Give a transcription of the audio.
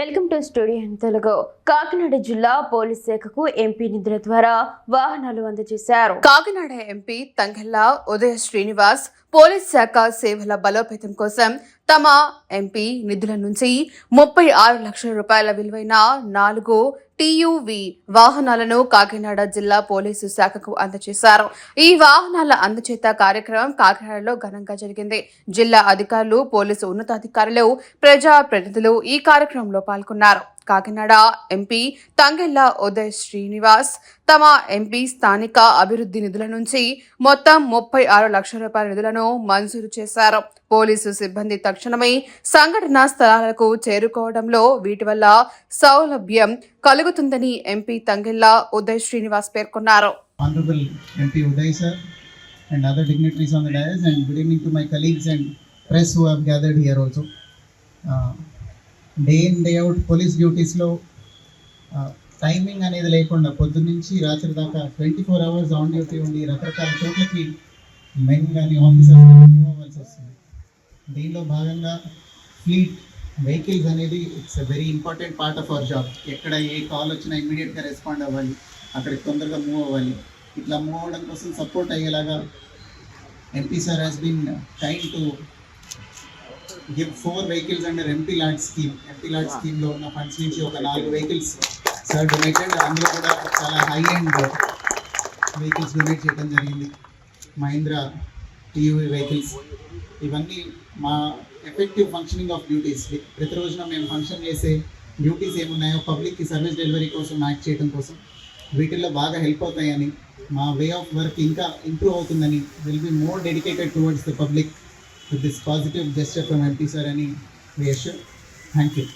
Welcome welcome to studio Telugu. Kakinada జిల్లా police శాఖకు MP నిధుల ద్వారా వాహనాలు అందజేశారు. కాకినాడ ఎంపీ తంగెల్లా ఉదయ శ్రీనివాస్ పోలీస్ శాఖ సేవల బలోపేతం కోసం తమ ఎంపీ నిధుల నుంచి ముప్పై ఆరు లక్షల రూపాయల విలువైన నాలుగు టీయూవి వాహనాలను కాకినాడ జిల్లా పోలీసు శాఖకు అందజేశారు. ఈ వాహనాల అందచేత కార్యక్రమం కాకినాడలో ఘనంగా జరిగింది. జిల్లా అధికారులు పోలీసు ఉన్నతాధికారులు ప్రజా ప్రతినిధులు ఈ కార్యక్రమంలో పాల్గొన్నారు. కాకినాడ ఎంపీ తంగెల్ల ఉదయ్ శ్రీనివాస్ తమ ఎంపీ స్థానిక అభివృద్ధి నిధుల నుంచి మొత్తం ముప్పై ఆరు లక్షల రూపాయల నిధులను మంజూరు చేశారు. పోలీసు సిబ్బంది తక్షణమే సంఘటనా స్థలాలకు చేరుకోవడంలో వీటి వల్ల సౌలభ్యం కలుగుతుందని ఎంపీ తంగెల్ల ఉదయ్ శ్రీనివాస్ పేర్కొన్నారు. Honorable MP Uday sir and other dignitaries on the dais and good evening to my colleagues and press who have gathered here also. Uh, day in day out police డ్యూటీస్లో timing అనేది లేకుండా పొద్దున్న నుంచి రాత్రి దాకా twenty four hours on duty ఉండి రకరకాల చోట్లకి men కానీ ఆఫీసర్స్ మూవ్ అవ్వాల్సి వస్తుంది. దీనిలో భాగంగా ఫ్లీట్ వెహికల్స్ అనేది it's a very important part of our job. ఎక్కడ ఏ కాల్ వచ్చినా ఇమీడియట్గా రెస్పాండ్ అవ్వాలి అక్కడికి తొందరగా మూవ్ అవ్వాలి. ఇట్లా మూవ్ అవ్వడం కోసం సపోర్ట్ అయ్యేలాగా MP sir has been kind to give four vehicles under MP LAD scheme MP LAD స్కీమ్లో ఉన్న ఫండ్స్ నుంచి ఒక నాలుగు వెహికల్స్ సార్ డొనేటెడ్ అందులో కూడా చాలా హై అండ్ వెహికల్స్ డొనేట్ చేయడం జరిగింది. మహీంద్రా టీయూవీ వెహికల్స్ ఇవన్నీ మా ఎఫెక్టివ్ ఫంక్షనింగ్ ఆఫ్ డ్యూటీస్ ప్రతి రోజున మేము ఫంక్షన్ చేసే డ్యూటీస్ ఏమున్నాయో పబ్లిక్కి సర్వీస్ డెలివరీ కోసం యాక్ట్ చేయడం కోసం వీటిల్లో బాగా హెల్ప్ అవుతాయని మా వే ఆఫ్ వర్క్ ఇంకా ఇంప్రూవ్ అవుతుందని will be more dedicated towards the public with this positive gesture from MPs Sir any reassure. Thank you.